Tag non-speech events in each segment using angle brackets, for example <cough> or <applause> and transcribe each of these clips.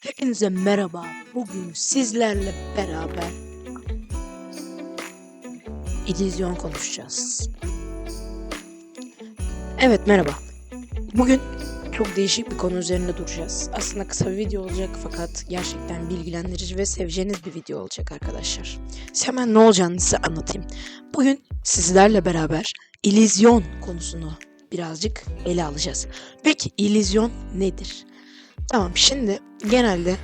Hepinize merhaba. Bugün sizlerle beraber illüzyon konuşacağız. Evet merhaba. Bugün çok değişik bir konu üzerinde duracağız. Aslında kısa bir video olacak fakat gerçekten bilgilendirici ve seveceğiniz bir video olacak arkadaşlar. Hemen ne olacağını size anlatayım. Bugün sizlerle beraber illüzyon konusunu birazcık ele alacağız. Peki illüzyon nedir? Tamam şimdi genelde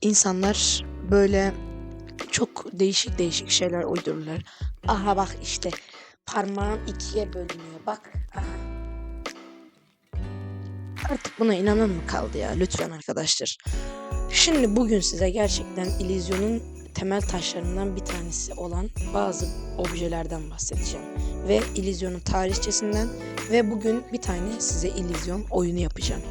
insanlar böyle çok değişik değişik şeyler uydururlar. Aha bak işte parmağım ikiye bölünüyor bak. Aha. Artık buna inanan mı kaldı ya lütfen arkadaşlar. Şimdi bugün size gerçekten illüzyonun temel taşlarından bir tanesi olan bazı objelerden bahsedeceğim. Ve illüzyonun tarihçesinden ve bugün bir tane size illüzyon oyunu yapacağım.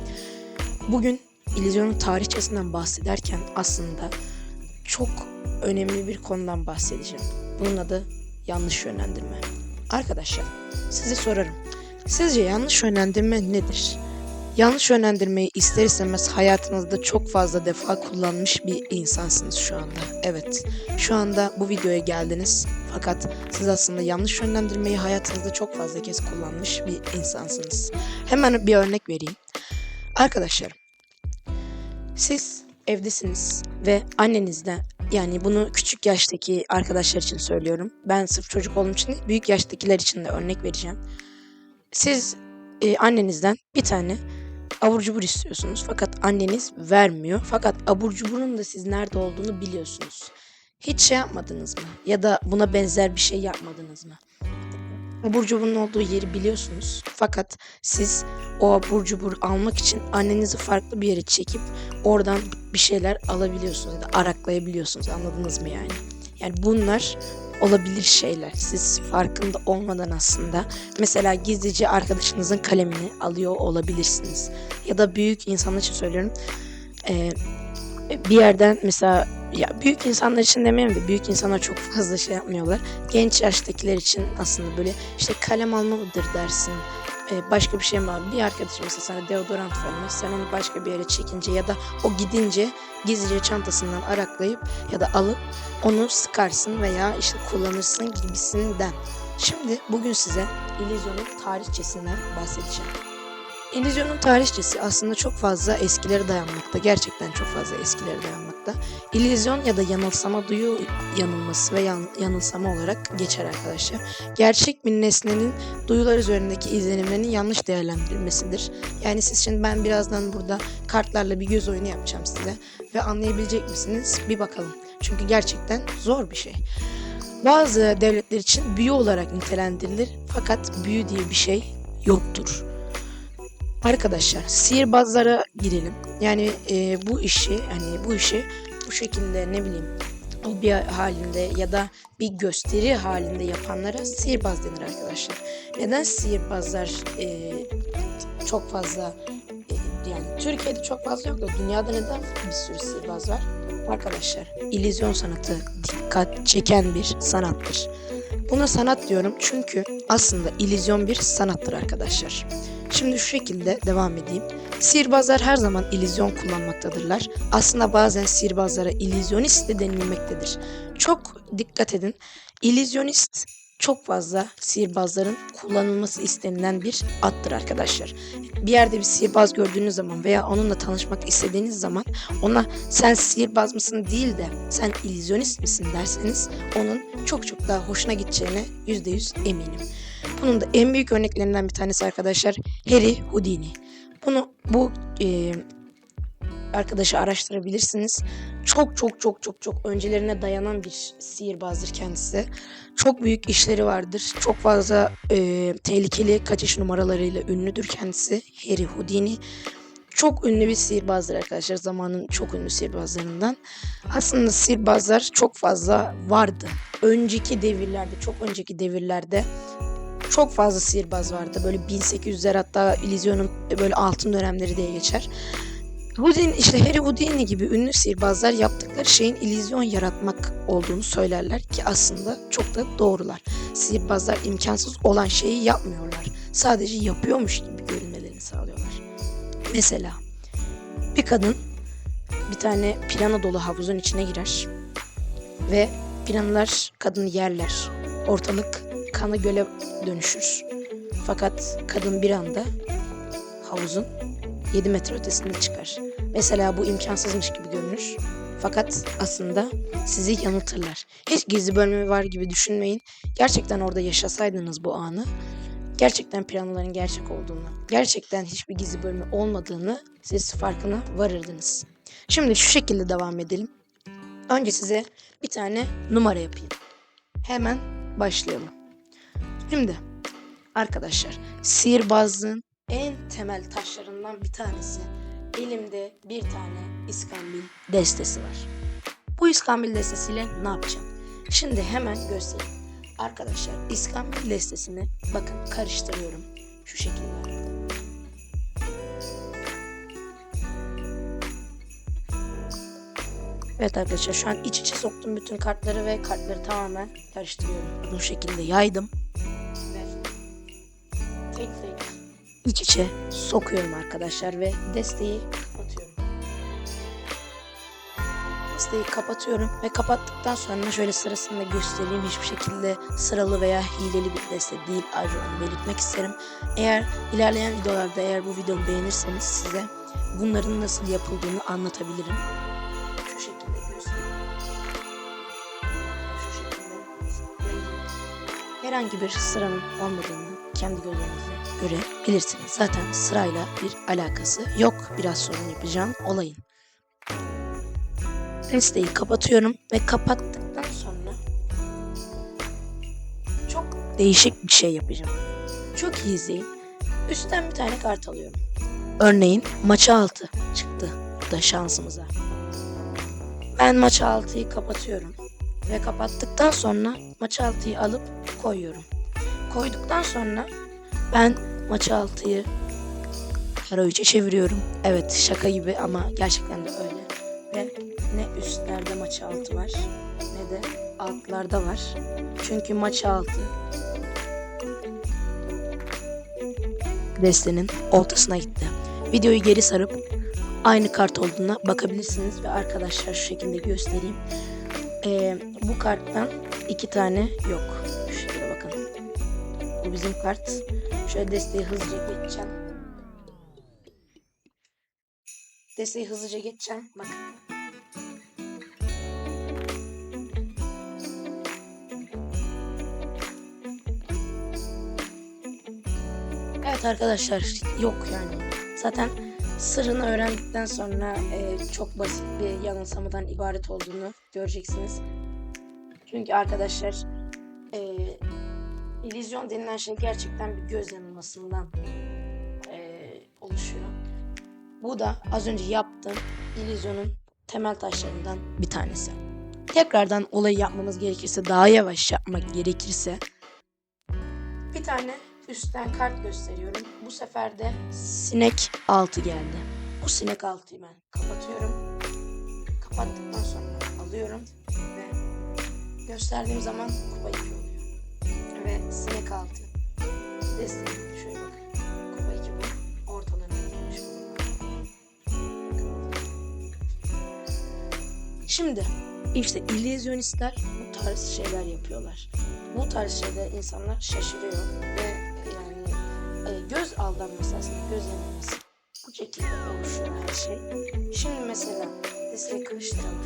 Bugün illüzyonun tarihçesinden bahsederken aslında çok önemli bir konudan bahsedeceğim. Bunun adı yanlış yönlendirme. Arkadaşlar size sorarım. Sizce yanlış yönlendirme nedir? Yanlış yönlendirmeyi ister istemez hayatınızda çok fazla defa kullanmış bir insansınız şu anda. Evet, şu anda bu videoya geldiniz. Fakat siz aslında yanlış yönlendirmeyi hayatınızda çok fazla kez kullanmış bir insansınız. Hemen bir örnek vereyim. Arkadaşlar, siz evdesiniz ve annenizden yani bunu küçük yaştaki arkadaşlar için söylüyorum. Ben sırf çocuk olduğum için değil, büyük yaştakiler için de örnek vereceğim. Siz e, annenizden bir tane abur cubur istiyorsunuz fakat anneniz vermiyor. Fakat abur cuburun da siz nerede olduğunu biliyorsunuz. Hiç şey yapmadınız mı? Ya da buna benzer bir şey yapmadınız mı? Abur cuburun olduğu yeri biliyorsunuz. Fakat siz o abur cubur almak için annenizi farklı bir yere çekip oradan bir şeyler alabiliyorsunuz ya da araklayabiliyorsunuz. Anladınız mı yani? Yani bunlar olabilir şeyler. Siz farkında olmadan aslında mesela gizlice arkadaşınızın kalemini alıyor olabilirsiniz. Ya da büyük insanlar için söylüyorum. Ee, bir yerden mesela ya büyük insanlar için demeyeyim de büyük insanlar çok fazla şey yapmıyorlar. Genç yaştakiler için aslında böyle işte kalem alma mıdır dersin. Ee, başka bir şey mi var? Bir arkadaşım mesela sana deodorant vermez. Sen onu başka bir yere çekince ya da o gidince gizlice çantasından araklayıp ya da alıp onu sıkarsın veya işte kullanırsın gibisinden. Şimdi bugün size illüzyonun tarihçesinden bahsedeceğim. İllüzyonun tarihçesi aslında çok fazla eskilere dayanmakta. Gerçekten çok fazla eskilere dayanmakta. İllüzyon ya da yanılsama duyu yanılması ve yan, yanılsama olarak geçer arkadaşlar. Gerçek bir nesnenin duyular üzerindeki izlenimlerinin yanlış değerlendirilmesidir. Yani siz şimdi ben birazdan burada kartlarla bir göz oyunu yapacağım size ve anlayabilecek misiniz? Bir bakalım. Çünkü gerçekten zor bir şey. Bazı devletler için büyü olarak nitelendirilir fakat büyü diye bir şey yoktur. Arkadaşlar sihirbazlara girelim. Yani e, bu işi hani bu işi bu şekilde ne bileyim bir halinde ya da bir gösteri halinde yapanlara sihirbaz denir arkadaşlar. Neden sihirbazlar e, çok fazla e, yani Türkiye'de çok fazla yok da dünyada neden bir sürü sihirbaz var? Arkadaşlar illüzyon sanatı dikkat çeken bir sanattır. Buna sanat diyorum çünkü aslında illüzyon bir sanattır arkadaşlar. Şimdi şu şekilde devam edeyim. Sihirbazlar her zaman illüzyon kullanmaktadırlar. Aslında bazen sihirbazlara illüzyonist de denilmektedir. Çok dikkat edin. İllüzyonist çok fazla sihirbazların kullanılması istenilen bir attır arkadaşlar. Bir yerde bir sihirbaz gördüğünüz zaman veya onunla tanışmak istediğiniz zaman ona sen sihirbaz mısın değil de sen illüzyonist misin derseniz onun çok çok daha hoşuna gideceğine %100 eminim. Bunun da en büyük örneklerinden bir tanesi arkadaşlar Harry Houdini. Bunu bu e, arkadaşı araştırabilirsiniz. Çok çok çok çok çok öncelerine dayanan bir sihirbazdır kendisi. Çok büyük işleri vardır. Çok fazla e, tehlikeli kaçış numaralarıyla ünlüdür kendisi. Harry Houdini. Çok ünlü bir sihirbazdır arkadaşlar. Zamanın çok ünlü sihirbazlarından. Aslında sihirbazlar çok fazla vardı. Önceki devirlerde, çok önceki devirlerde çok fazla sihirbaz vardı. Böyle 1800'ler hatta illüzyonun böyle altın dönemleri diye geçer. Houdini işte Harry Houdini gibi ünlü sihirbazlar yaptıkları şeyin illüzyon yaratmak olduğunu söylerler ki aslında çok da doğrular. Sihirbazlar imkansız olan şeyi yapmıyorlar. Sadece yapıyormuş gibi görünmelerini sağlıyorlar. Mesela bir kadın bir tane pirana dolu havuzun içine girer. Ve piranalar kadını yerler. Ortalık kanı göle dönüşür. Fakat kadın bir anda havuzun 7 metre ötesinde çıkar. Mesela bu imkansızmış gibi görünür. Fakat aslında sizi yanıltırlar. Hiç gizli bölme var gibi düşünmeyin. Gerçekten orada yaşasaydınız bu anı, gerçekten planların gerçek olduğunu, gerçekten hiçbir gizli bölme olmadığını siz farkına varırdınız. Şimdi şu şekilde devam edelim. Önce size bir tane numara yapayım. Hemen başlayalım. Şimdi arkadaşlar sihirbazlığın en temel taşlarından bir tanesi elimde bir tane iskambil destesi var. Bu iskambil destesiyle ne yapacağım? Şimdi hemen göstereyim. Arkadaşlar iskambil destesini bakın karıştırıyorum. Şu şekilde. Evet arkadaşlar şu an iç içe soktum bütün kartları ve kartları tamamen karıştırıyorum. Bu şekilde yaydım. İç içe sokuyorum arkadaşlar ve desteği kapatıyorum. Desteği kapatıyorum ve kapattıktan sonra şöyle sırasında göstereyim. Hiçbir şekilde sıralı veya hileli bir deste değil. Ayrıca onu belirtmek isterim. Eğer ilerleyen videolarda eğer bu videomu beğenirseniz size bunların nasıl yapıldığını anlatabilirim. Herhangi bir sıranın olmadığını kendi gözlerinizle görebilirsiniz. Zaten sırayla bir alakası yok biraz sonra yapacağım olayın. Listeyi kapatıyorum ve kapattıktan sonra çok değişik bir şey yapacağım. Çok iyi izleyin. Üstten bir tane kart alıyorum. Örneğin maça altı çıktı. Bu da şansımıza. Ben maç altıyı kapatıyorum. Ve kapattıktan sonra maç altıyı alıp koyuyorum. Koyduktan sonra ben maç altıyı kara üçe çeviriyorum. Evet şaka gibi ama gerçekten de öyle. Ve ne üstlerde maç altı var ne de altlarda var. Çünkü maç altı destenin ortasına gitti. Videoyu geri sarıp aynı kart olduğuna bakabilirsiniz ve arkadaşlar şu şekilde göstereyim. Ee, bu karttan iki tane yok. Şu şekilde bakın. Bu bizim kart. Şöyle desteği hızlıca geçeceğim. Desteği hızlıca geçeceğim. Bakın. Evet arkadaşlar yok yani. Zaten sırrını öğrendikten sonra e, çok basit bir yanılsamadan ibaret olduğunu göreceksiniz. Çünkü arkadaşlar e, illüzyon denilen şey gerçekten bir göz yanılmasından e, oluşuyor. Bu da az önce yaptığım illüzyonun temel taşlarından bir tanesi. Tekrardan olayı yapmamız gerekirse, daha yavaş yapmak gerekirse bir tane üstten kart gösteriyorum. Bu sefer de sinek altı geldi. Bu sinek altıyı ben kapatıyorum. Kapattıktan sonra alıyorum ve gösterdiğim zaman kupa 2 oluyor. Ve sinek altı. Desteği şöyle bakın. Kupa 2 bu. Ortalarına gelmiş Şimdi işte illüzyonistler bu tarz şeyler yapıyorlar. Bu tarz şeyler insanlar şaşırıyor ve yani e, göz aldanması aslında göz yanılması. Bu şekilde oluşuyor her şey. Şimdi mesela desteği karıştıralım.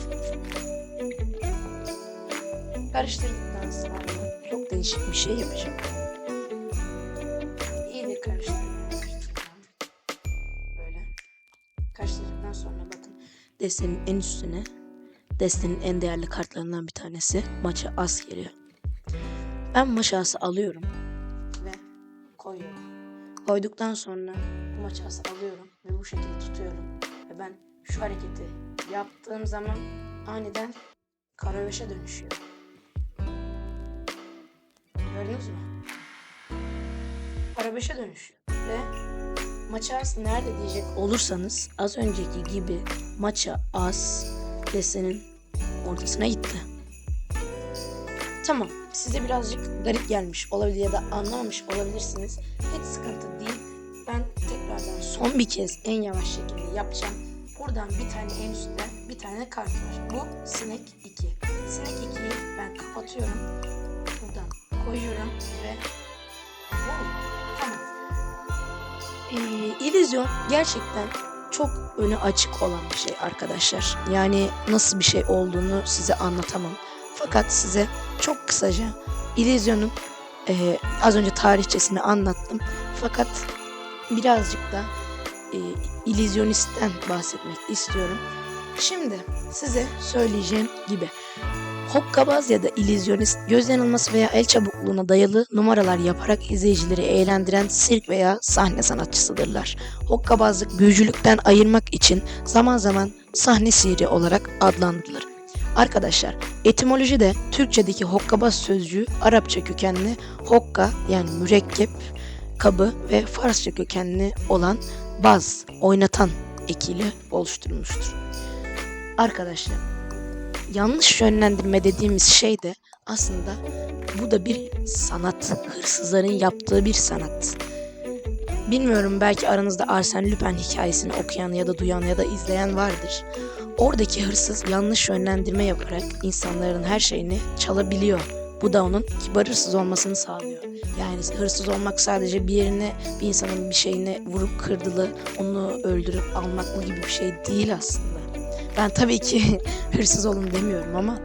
Karıştırdıktan sonra çok değişik bir şey yapacağım. İyi de karıştırıyorum. Böyle. Karıştırdıktan sonra bakın destenin en üstüne destenin en değerli kartlarından bir tanesi maça as geliyor. Ben maça ası alıyorum ve koyuyorum. Koyduktan sonra bu maça ası alıyorum ve bu şekilde tutuyorum. Ve ben şu hareketi yaptığım zaman aniden karaveşe dönüşüyor. Gördünüz mü? Karabeşe dönüşüyor ve maça as nerede diyecek olursanız az önceki gibi maça as destenin ortasına gitti. Tamam. Size birazcık garip gelmiş olabilir ya da anlamamış olabilirsiniz. Hiç sıkıntı değil. Ben tekrardan son bir kez en yavaş şekilde yapacağım. buradan bir tane en üstte bir tane kart var. Bu sinek 2. Sinek 2'yi ben kapatıyorum. Koyuyorum Oh, tamam. Ee, illüzyon gerçekten çok önü açık olan bir şey arkadaşlar. Yani nasıl bir şey olduğunu size anlatamam. Fakat size çok kısaca illüzyonun e, az önce tarihçesini anlattım. Fakat birazcık da e, illüzyonistten bahsetmek istiyorum. Şimdi size söyleyeceğim gibi Hokkabaz ya da illüzyonist göz yanılması veya el çabukluğuna dayalı numaralar yaparak izleyicileri eğlendiren sirk veya sahne sanatçısıdırlar. Hokkabazlık büyücülükten ayırmak için zaman zaman sahne sihri olarak adlandırılır. Arkadaşlar etimolojide Türkçedeki hokkabaz sözcüğü Arapça kökenli hokka yani mürekkep kabı ve Farsça kökenli olan baz, oynatan ekiyle oluşturulmuştur. Arkadaşlar yanlış yönlendirme dediğimiz şey de aslında bu da bir sanat. Hırsızların yaptığı bir sanat. Bilmiyorum belki aranızda Arsène Lupin hikayesini okuyan ya da duyan ya da izleyen vardır. Oradaki hırsız yanlış yönlendirme yaparak insanların her şeyini çalabiliyor. Bu da onun kibar hırsız olmasını sağlıyor. Yani hırsız olmak sadece bir yerine bir insanın bir şeyine vurup kırdılı, onu öldürüp almakla gibi bir şey değil aslında. Ben tabii ki <laughs> hırsız olun demiyorum ama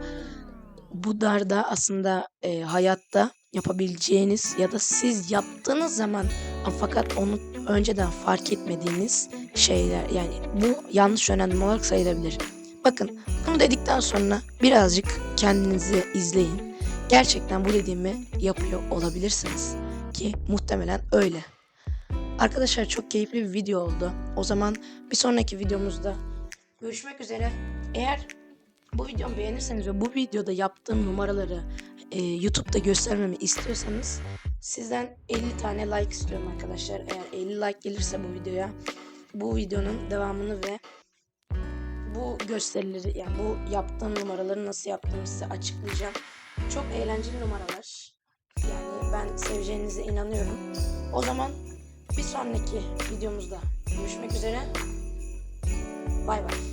bu darda aslında e, hayatta yapabileceğiniz ya da siz yaptığınız zaman fakat onu önceden fark etmediğiniz şeyler yani bu yanlış yönlendirme olarak sayılabilir. Bakın bunu dedikten sonra birazcık kendinizi izleyin. Gerçekten bu dediğimi yapıyor olabilirsiniz ki muhtemelen öyle. Arkadaşlar çok keyifli bir video oldu. O zaman bir sonraki videomuzda görüşmek üzere. Eğer bu videomu beğenirseniz ve bu videoda yaptığım numaraları e, YouTube'da göstermemi istiyorsanız sizden 50 tane like istiyorum arkadaşlar. Eğer 50 like gelirse bu videoya bu videonun devamını ve bu gösterileri yani bu yaptığım numaraları nasıl yaptığımı size açıklayacağım. Çok eğlenceli numaralar. Yani ben seveceğinize inanıyorum. O zaman bir sonraki videomuzda görüşmek üzere. Bay bay.